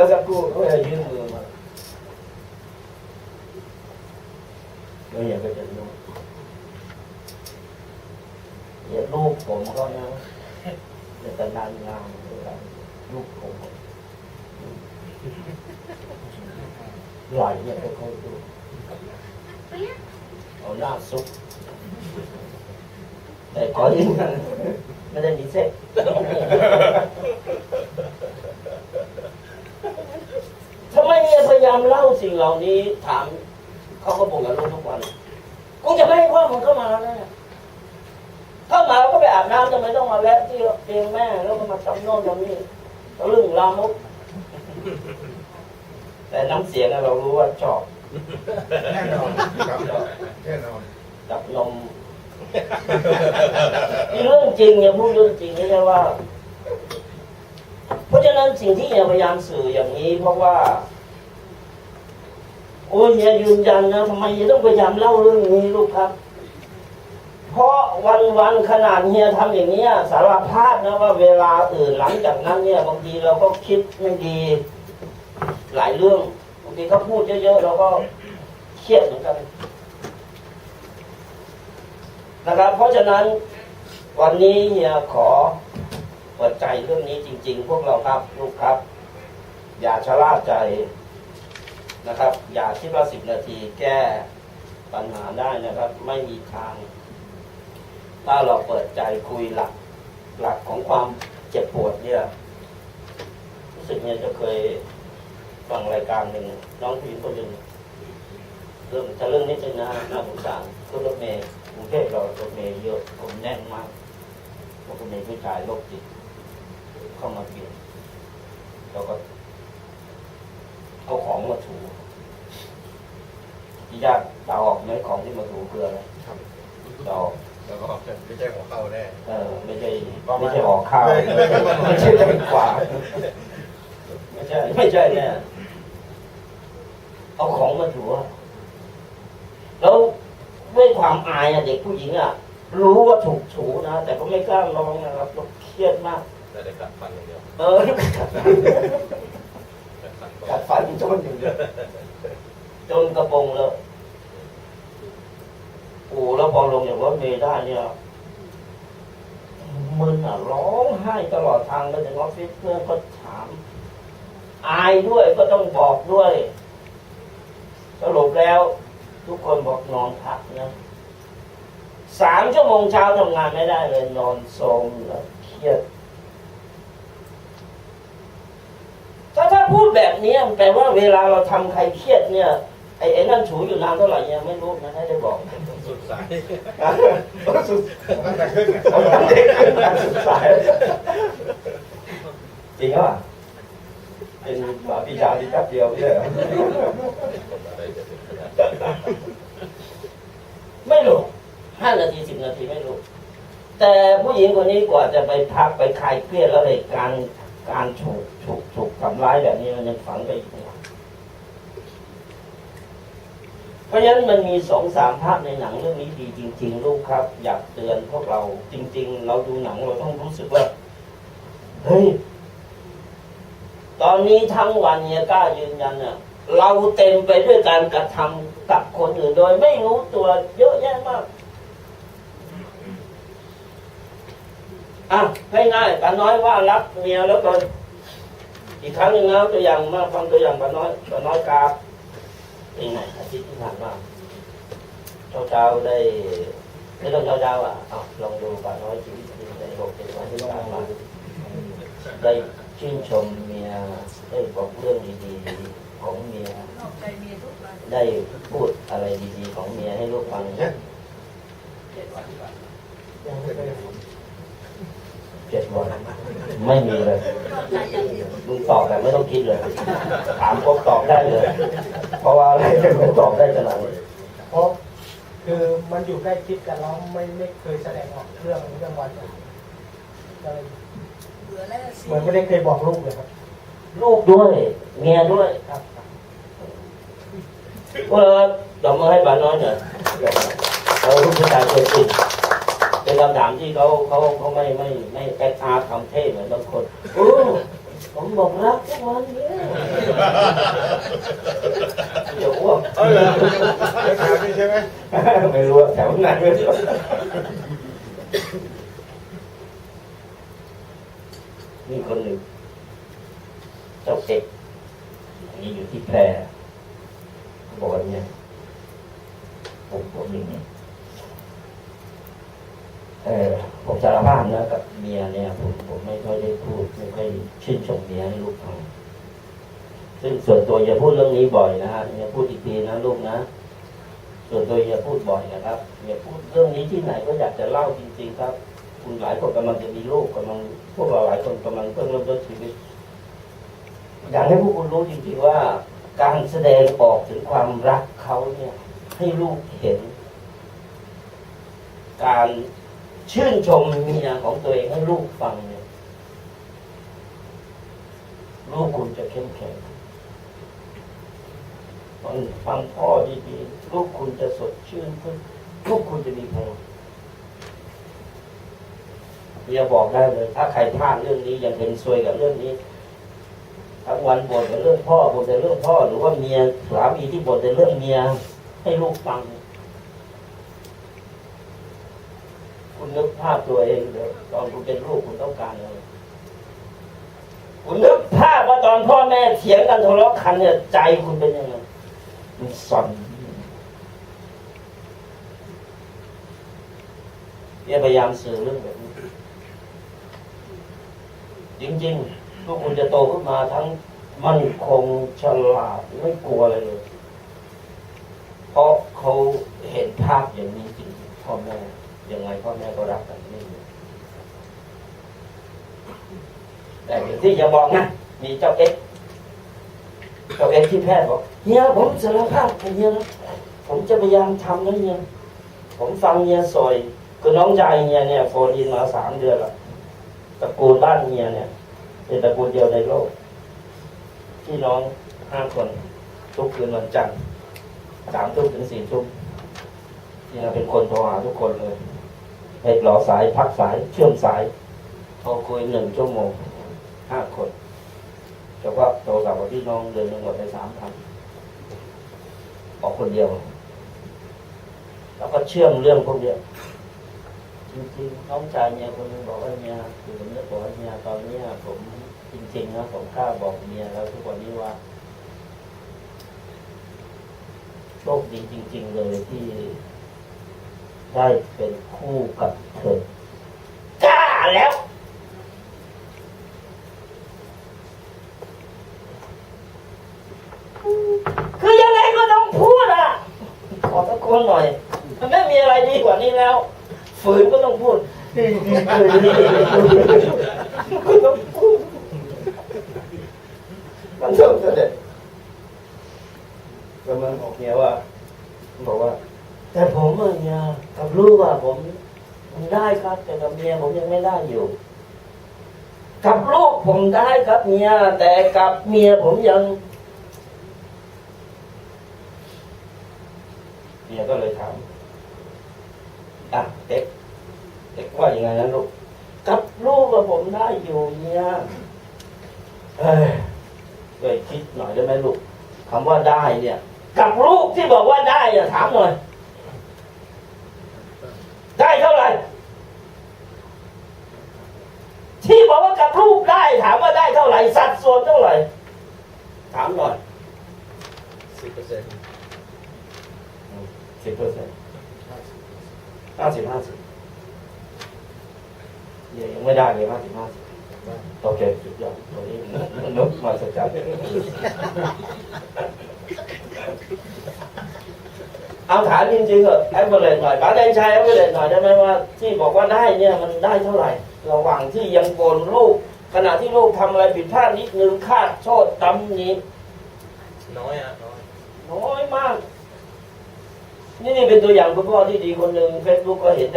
ก็สักครู่เขาจะยื่นมือมาแล้วอย่าไปจะลูกอย่าลูกผมก็นะจะแต่นานงามเลยลูกผมไหลเนี่ยค่อยๆดูเอาหน้าซุกแต่ขอยืนยันไม่ได้มีเซ็ก ทำไมเนี่ยพยายามเล่าสิ่งเหล่านี้ถามเขาก็บอกกับลูกทุกวันกูจะไม่ให้พ่อมึงเข้ามาแล้วนะเข้ามาแล้วก็ไปอาบน้ำทำไมต้องมาแวะที่เตียงแม่แล้วก็มาทำโน่นทำนี่แล้วเรื่องลามกแต่น้ำเสียงอะเรารู้ว่าชอบแน่นอนครับแน่นอนจับนมนี่เรื่องจริงเนี่ยพูดเรื่องจริงไม่ใช่ว่า เพราะฉะนั้นสิ่งที่เฮียพยายามสื่ออย่างนี้เพราะว่า โอ้ยเฮียยืนยันนะทำไมเฮียต้องพยายามเล่าเรื่องนี้ลูกครับ เพราะวันวันๆขนาดเฮียทำอย่างเนี้ยสารภาพนะว่าเวลาอื่นหลังจากนั้นเนี่ยบางทีเราก็คิดไม่ดีหลายเรื่องบางทีเขาพูดเยอะๆเราก็เครียดเหมือนกันนะครับ เพราะฉะนั้นวันนี้เฮียขอเปิดใจเรื่องนี้จริง ๆ พวกเราครับลูกครับ อย่าชะล่าใจ นะครับ อย่าคิดว่าสิบนาทีแก้ปัญหาได้นะครับ ไม่มีทาง ถ้าเราเปิดใจคุยหลัก หลักของความเจ็บปวดเนี่ยรู้สึกเนี่ยจะเคยฟังรายการหนึ่งน้องผู้หญิงคนหนึ่งเรื่องจะเรื่องนี้จะน่าน่าสงสารคือรถเมย์กรุงเทพเรารถเมย์เยอะผมแน่นมากรถเมย์ผู้ชายโรคจิตเข้ามาเปลี่ยนแล้วก็ เอาของมาถูที่ยากเดาออกไหมของที่มาถูคืออะไรครับเดาออกแล้วก็ไม่ใช่หัวเข้าแน่เออไม่ใช่ไม่ใช่หอข้าวไม่ใช่เล่นขวาไม่ใช่ไม่ใช่เนี่ยเอาของมาถูอะแล้วด้วยความอายอะเด็กผู้หญิงอะรู้ว่าถูกถูนะ แต่ก็ไม่กล้าลองนะครับก็เครียดมากแต่ได้กัดฟันอย่างเดียวเออ กัดฟันจนอย่เดียจนกระโปรงเลยโอ้แล้วพอลงจากรถเมล์ได้เนี่ยมึนอะร้องไห้ตลอดทางไปถึงออฟฟิศเพื่อนก็ถาม อายด้วยก็ต้องบอกด้วย สรุปแล้ว ทุกคนบอกนอนพักนะสามชั่วโมงเช้าทำงานไม่ได้เลย นอนโทรมแล้วเครียด ถ้าถ้า พูดแบบนี้แปลว่าเวลาเราทำใครเครียดเนี่ยไอ้ไอ้นั่นถูอยู่นานเท่าไหร่ยังไม่รู้นะให้ได้บอกสุดสายสุดตั้งแต่ขึ้นเอาตั้งแต่ขึ้นการศึกษาจริงเหรอเป็นหมาปีชาที่แป๊บเดียวไม่ใช่เหรอไม่รู้ห้านาทีสิบนาทีไม่รู้แต่ผู้หญิงคนนี้กว่าจะไปพักไปคลายเครียดแล้วเหตุการ การถูกถูกถูกทำร้ายแบบนี้มันยังฝังไปอีกนะเพราะฉะนั้นมันมีสองสามภาพในหนังเรื่องนี้ดีจริง ๆ ลูกครับ อยากเตือนพวกเราจริง ๆ เราดูหนังเราต้องรู้สึกว่าเฮ้ยตอนนี้ทั้งวันเนี่ยกล้ายืนยันเนี่ยเราเต็มไปด้วยการกระทำกับคนอื่นโดย ไม่รู้ตัวเยอะแยะมาก อะให้ง่ายปาน้อยว่ารักเมียแล้วก็อีกครั้งหนึ่งนะตัวอย่างมาฟังตัวอย่างปาน้อยปาน้อยกาบเป็นไงอาทิตย์ที่ผ่านมาเจ้าเจ้าได้ไม่ต้องเจ้าเจ้าอะเอาลองดูปาน้อยชีวิตในหกเจ็ดวันที่ผ่านมาได้ชื่นชมเมียได้บอกเรื่องดีๆของเมียได้พูดอะไรดีๆของเมียให้ลูกฟังนะ เจ็ดวันยังไม่ได้ผลเจ็ดวัน ไม่มีเลยนอกใจอย่างเดียวมึงตอบแบบไม่ต้องคิดเลย ถามก็ตอบได้เลย เพราะว่าอะไรถึงไม่ตอบได้ขนาดนี้เพราะคือมันอยู่ใกล้ชิดกันแล้วไม่ไม่เคยแสดงออกเรื่องเรื่องวันก็เลยเบื่อแล้วสิเหมือนไม่ได้เคยบอกลูกเลยครับ ลูกด้วย เมียด้วยครับเออดอกมือให้ป้าน้อยหน่อยเราลูกผู้ชายคนอื่นเป็น คำถามที่เขาเขาเขาไม่ไม่ไม่แอคอาร์ทำเท่เหมือนบางคนโอ้ผมบอกรักทุกวันเนี่ยเดี๋ยวอ้วกเออเหรอเดี๋ยวถามนี่ใช่ไหมไม่รู้ว่าแถวไหนไม่รู้นี่คนหนึ่งเจ้าเอกอันนี้อยู่ที่แพร่บอกว่าเนี่ยผมผมอย่างนี้เออ ผมสารภาพนะกับเมียเนี่ยผมผมไม่ค่อยได้พูดไม่ค่อยชื่นชมเมียให้ลูกฟังซึ่งส่วนตัวอย่าพูดเรื่องนี้บ่อยนะฮะอย่าพูดอีกทีนะลูกนะ ส่วนตัวอย่าพูดบ่อยนะครับอย่าพูดเรื่องนี้ที่ไหนก็อยากจะเล่าจริงๆครับ คุณหลายคนกำลังจะมีลูกกำลังพวกเราหลายคนกำลังเพิ่งเริ่มต้นชีวิตอยากให้พวกคุณรู้จริงๆว่า การแสดงออกถึงความรักเขาเนี่ย ให้ลูกเห็น การ ชื่นชมเมียของตัวเองให้ลูกฟังเนี่ยลูกคุณจะเข้มแข็งฟังฟังพ่อดีๆลูกคุณจะสดชื่นขึ้นลูกคุณจะมีพลังเมียบอกได้เลย ถ้าใครพลาดเรื่องนี้ยังเป็นซวยกับเรื่องนี้ทั้งวันบ่นแต่เรื่องพ่อบ่นแต่เรื่องพ่อ หรือว่าเมียสามีที่บ่นแต่เรื่องเมียให้ลูกฟัง คุณนึกภาพตัวเองเลยตอนคุณเป็นลูกคุณต้องการอะไรคุณนึกภาพว่าตอนพ่อแม่เถียงกันทะเลาะกันเนี่ยใจคุณเป็นยังไงมันสั่นเนี่ยพยายามสื่อเรื่องแบบนี้จริงๆลูกคุณจะโตขึ้นมาทั้งมั่นคงฉลาดไม่กลัวอะไรเลย เพราะเขาเห็นภาพอย่างนี้จริงพ่อแม่ ยังไงพ่อแม่ก็รักกันนี่แต่อย่างที่จะบอกนะ มีเจ้าเอ็กเจ้าเอ็กที่แพทย์บอกเฮียผมสารภาพกับเฮียนะผมจะพยายามทำนะเฮียผมฟังเฮียซอยคือน้องชายเฮียเนี่ยโฟนอินมาสามเดือนละตระกูลบ้านเฮียเนี่ย เป็นตระกูลเดียวในโลกพี่น้องห้าคนทุกคืนวันจันทร์สามทุ่มถึงสี่ทุ่มเฮียเป็นคนโทรหาทุกคนเลย ให้หลอสายพักสายเชื่อมสายโทรคุยหนึ่งชั่วโมงห้าคนเฉพาะโทรศัพท์กับพี่น้องเดือนหนึ่งหมดไปสามพันออกคนเดียว แล้วก็เชื่อมเรื่องพวกเนี้ยจริงๆน้องชายเนี่ยคนนึงบอกว่าเนี่ยคือผมเนี่ยบอกว่าเนี่ยตอนเนี้ยผมจริงๆนะผมกล้าบอกเมียแล้วทุกวันนี้ว่าโชคดีจริงๆ ได้เป็นคู่กับเธอกล้าแล้ว คือยังไงก็ต้องพูดอะ ขอตะโกนหน่อย มันไม่มีอะไรดีกว่านี้แล้ว ฝืนก็ต้องพูดก็ต้องพูดมันเริ่มเสด็จกำลังออกเมียว่าบอกว่า แต่ผมเนี่ยกับลูกอะผมผมได้ครับ แต่กับเมียผมยังไม่ได้อยู่ กับลูกผมได้ครับเมียแต่กับเมียผมยังเมียก็เลยถามอะเอ็กเอ็กว่ายังไงนะลูกกับลูกกับผมได้อยู่เนี่ยเอ้ยเลยคิดหน่อยได้ไหมลูกคำว่าได้เนี่ย กับลูกที่บอกว่าได้อะถามหน่อย ได้เท่าไหร่ ที่บอกว่ากับลูกได้ ถามว่าได้เท่าไหร่ สัดส่วนเท่าไหร่ ถามหน่อยสิบเปอร์เซ็นต์สิบเปอร์เซ็นต์ห้าสิบห้าสิบยังไม่ได้เลยห้าสิบห้าสิบโอเคสุดยอดตัวนี้มันนุกมาสักจัด เอาถามจริงๆเหรอแอปเปิลเลนหน่อยป้าแดนชัยแอปเปิลเลนหน่อยได้ไหมว่า ที่บอกว่าได้เนี่ยมันได้เท่าไหร่ ระหว่างที่ยังโกนลูก ขณะที่ลูกทำอะไรผิดพลาดนิดนึงคาดโทษตำหนิน้อยอะน้อยน้อยมาก นี่นี่เป็นตัวอย่างคุณพ่อที่ดีคนหนึ่งเฟซบุ๊กก็เห็นแต่